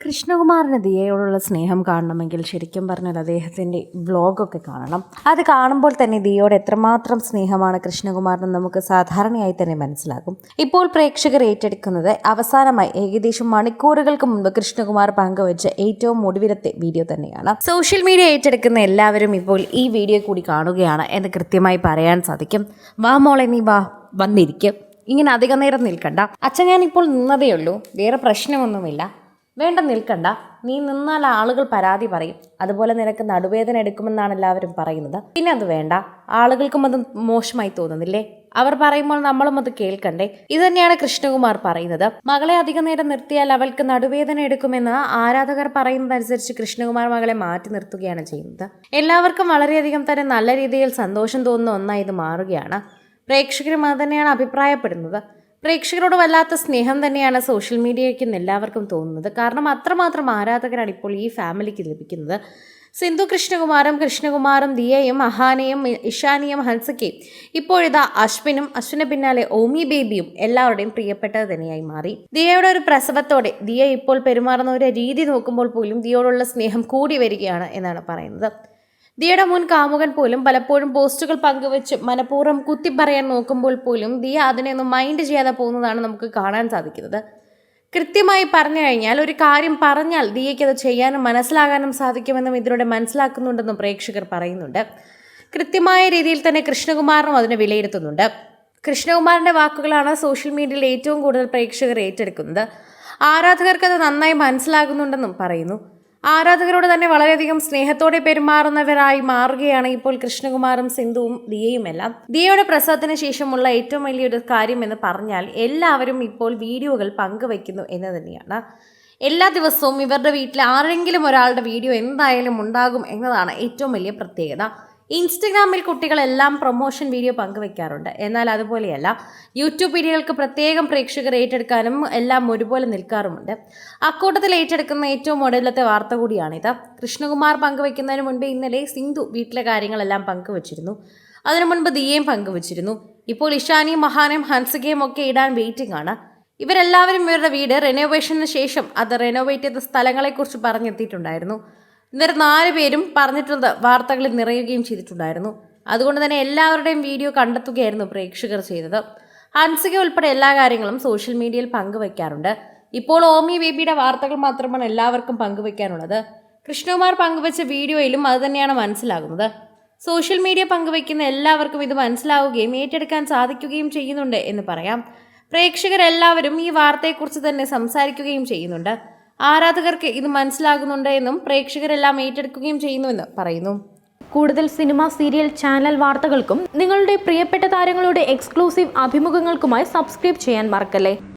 കൃഷ്ണകുമാറിന് ദിയയോടുള്ള സ്നേഹം കാണണമെങ്കിൽ ശരിക്കും പറഞ്ഞാൽ അദ്ദേഹത്തിന്റെ വ്ളോഗൊക്കെ കാണണം. അത് കാണുമ്പോൾ തന്നെ ദിയയോട് എത്രമാത്രം സ്നേഹമാണ് കൃഷ്ണകുമാറിന് നമുക്ക് സാധാരണയായി തന്നെ മനസ്സിലാകും. ഇപ്പോൾ പ്രേക്ഷകർ ഏറ്റെടുക്കുന്നത് അവസാനമായി ഏകദേശം മണിക്കൂറുകൾക്ക് മുമ്പ് കൃഷ്ണകുമാർ പങ്കുവച്ച ഏറ്റവും ഒടുവിലത്തെ വീഡിയോ തന്നെയാണ്. സോഷ്യൽ മീഡിയ ഏറ്റെടുക്കുന്ന എല്ലാവരും ഇപ്പോൾ ഈ വീഡിയോ കൂടി കാണുകയാണ് എന്ന് കൃത്യമായി പറയാൻ സാധിക്കും. വാ മോളെ നീ വാ വന്നിരിക്കും. ഇങ്ങനെ അധികം നേരം നിൽക്കണ്ട. അച്ഛൻ ഞാനിപ്പോൾ നിന്നതേ ഉള്ളൂ വേറെ പ്രശ്നമൊന്നുമില്ല. വേണ്ട നിൽക്കണ്ട. നീ നിന്നാൽ ആളുകൾ പരാതി പറയും. അതുപോലെ നിനക്ക് നടുവേദന എടുക്കുമെന്നാണ് എല്ലാവരും പറയുന്നത്. പിന്നെ അത് വേണ്ട. ആളുകൾക്കും അത് മോശമായി തോന്നുന്നില്ലേ? അവർ പറയുമ്പോൾ നമ്മളും അത് കേൾക്കണ്ടേ? ഇത് തന്നെയാണ് കൃഷ്ണകുമാർ പറയുന്നത്. മകളെ അധികം നേരം നിർത്തിയാൽ അവൾക്ക് നടുവേദന എടുക്കുമെന്ന് ആരാധകർ പറയുന്നതനുസരിച്ച് കൃഷ്ണകുമാർ മകളെ മാറ്റി നിർത്തുകയാണ് ചെയ്യുന്നത്. എല്ലാവർക്കും വളരെയധികം തന്നെ നല്ല രീതിയിൽ സന്തോഷം തോന്നുന്ന ഒന്നായി ഇത് മാറുകയാണ്. പ്രേക്ഷകരും അത് തന്നെയാണ് അഭിപ്രായപ്പെടുന്നത്. പ്രേക്ഷകരോട് വല്ലാത്ത സ്നേഹം തന്നെയാണ് സോഷ്യൽ മീഡിയയ്ക്ക് എല്ലാവർക്കും തോന്നുന്നത്. കാരണം അത്രമാത്രം ആരാധകരാണ് ഇപ്പോൾ ഈ ഫാമിലിക്ക് ലഭിക്കുന്നത്. സിന്ധു കൃഷ്ണകുമാറും കൃഷ്ണകുമാറും ദിയയും അഹാനയും ഇഷാനിയും ഹൻസക്കയും ഇപ്പോഴിതാ അശ്വിനും അശ്വിന് പിന്നാലെ ഓമി ബേബിയും എല്ലാവരുടെയും പ്രിയപ്പെട്ടത് തന്നെയായി മാറി. ദിയയുടെ ഒരു പ്രസവത്തോടെ ദിയ ഇപ്പോൾ പെരുമാറുന്ന ഒരു രീതി നോക്കുമ്പോൾ പോലും ദിയോടുള്ള സ്നേഹം കൂടി വരികയാണ് എന്നാണ് പറയുന്നത്. ദിയയുടെ മുൻ കാമുകൻ പോലും പലപ്പോഴും പോസ്റ്റുകൾ പങ്കുവെച്ച് മനഃപൂർവം കുത്തി പറയാൻ നോക്കുമ്പോൾ പോലും ദിയ അതിനെയൊന്നും മൈൻഡ് ചെയ്യാതെ പോകുന്നതാണ് നമുക്ക് കാണാൻ സാധിക്കുന്നത്. കൃത്യമായി പറഞ്ഞു കഴിഞ്ഞാൽ ഒരു കാര്യം പറഞ്ഞാൽ ദിയയ്ക്ക് അത് ചെയ്യാനും മനസ്സിലാകാനും സാധിക്കുമെന്നും ഇതിലൂടെ മനസ്സിലാക്കുന്നുണ്ടെന്നും പ്രേക്ഷകർ പറയുന്നുണ്ട്. കൃത്യമായ രീതിയിൽ തന്നെ കൃഷ്ണകുമാറിനും അതിനെ വിലയിരുത്തുന്നുണ്ട്. കൃഷ്ണകുമാറിന്റെ വാക്കുകളാണ് സോഷ്യൽ മീഡിയയിൽ ഏറ്റവും കൂടുതൽ പ്രേക്ഷകർ ഏറ്റെടുക്കുന്നത്. ആരാധകർക്ക് അത് നന്നായി മനസ്സിലാകുന്നുണ്ടെന്നും പറയുന്നു. ആരാധകരോട് തന്നെ വളരെയധികം സ്നേഹത്തോടെ പെരുമാറുന്നവരായി മാറുകയാണ് ഇപ്പോൾ കൃഷ്ണകുമാറും സിന്ധുവും ദിയയും എല്ലാം. ദിയയുടെ പ്രസവത്തിന് ശേഷമുള്ള ഏറ്റവും വലിയൊരു കാര്യം എന്ന് പറഞ്ഞാൽ എല്ലാവരും ഇപ്പോൾ വീഡിയോകൾ പങ്കുവയ്ക്കുന്നു എന്ന് തന്നെയാണ്. എല്ലാ ദിവസവും ഇവരുടെ വീട്ടിൽ ആരെങ്കിലും ഒരാളുടെ വീഡിയോ എന്തായാലും ഉണ്ടാകും എന്നതാണ് ഏറ്റവും വലിയ പ്രത്യേകത. ഇൻസ്റ്റഗ്രാമിൽ കുട്ടികളെല്ലാം പ്രൊമോഷൻ വീഡിയോ പങ്കുവെക്കാറുണ്ട്. എന്നാൽ അതുപോലെയല്ല യൂട്യൂബ് വീഡിയോകൾക്ക് പ്രത്യേകം പ്രേക്ഷകർ ഏറ്റെടുക്കാനും എല്ലാം ഒരുപോലെ നിൽക്കാറുമുണ്ട്. അക്കൂട്ടത്തിൽ ഏറ്റെടുക്കുന്ന ഏറ്റവും ഒടുവിലത്തെ വാർത്ത കൂടിയാണിത്. കൃഷ്ണകുമാർ പങ്കുവെക്കുന്നതിന് മുൻപ് ഇന്നലെ സിന്ധു വീട്ടിലെ കാര്യങ്ങളെല്ലാം പങ്കുവച്ചിരുന്നു. അതിനു മുൻപ് ദിയയും പങ്കുവച്ചിരുന്നു. ഇപ്പോൾ ഇഷാനിയും മഹാനും ഹൻസികയും ഒക്കെ ഇടാൻ വെയിറ്റിംഗ് ആണ്. ഇവരെല്ലാവരും ഇവരുടെ വീട് റെനോവേഷന് ശേഷം അത് റെനോവേറ്റ് ചെയ്ത സ്ഥലങ്ങളെക്കുറിച്ച് പറഞ്ഞെത്തിയിട്ടുണ്ടായിരുന്നു. ഇവർ നാല് പേരും പറഞ്ഞിട്ടുള്ളത് വാർത്തകളിൽ നിറയുകയും ചെയ്തിട്ടുണ്ടായിരുന്നു. അതുകൊണ്ട് തന്നെ എല്ലാവരുടെയും വീഡിയോ കണ്ടെത്തുകയായിരുന്നു പ്രേക്ഷകർ ചെയ്തത്. ഹൻസിക ഉൾപ്പെടെ എല്ലാ കാര്യങ്ങളും സോഷ്യൽ മീഡിയയിൽ പങ്കുവയ്ക്കാറുണ്ട് ഇപ്പോൾ ഓമി ബേബിയുടെ വാർത്തകൾ മാത്രമാണ് എല്ലാവർക്കും പങ്കുവയ്ക്കാനുള്ളത് കൃഷ്ണകുമാർ പങ്കുവച്ച വീഡിയോയിലും അത് തന്നെയാണ് മനസ്സിലാകുന്നത്. സോഷ്യൽ മീഡിയ പങ്കുവയ്ക്കുന്ന എല്ലാവർക്കും ഇത് മനസ്സിലാവുകയും ഏറ്റെടുക്കാൻ സാധിക്കുകയും ചെയ്യുന്നുണ്ട് എന്ന് പറയാം. പ്രേക്ഷകരെല്ലാവരും ഈ വാർത്തയെക്കുറിച്ച് തന്നെ സംസാരിക്കുകയും ചെയ്യുന്നുണ്ട്. ആരാധകർക്ക് ഇത് മനസ്സിലാകുന്നുണ്ട് എന്നും പ്രേക്ഷകരെല്ലാം ഏറ്റെടുക്കുകയും ചെയ്യുന്നുവെന്ന് പറയുന്നു. കൂടുതൽ സിനിമ സീരിയൽ ചാനൽ വാർത്തകൾക്കും നിങ്ങളുടെ പ്രിയപ്പെട്ട താരങ്ങളുടെ എക്സ്ക്ലൂസീവ് അഭിമുഖങ്ങൾക്കുമായി സബ്സ്ക്രൈബ് ചെയ്യാൻ മറക്കല്ലേ?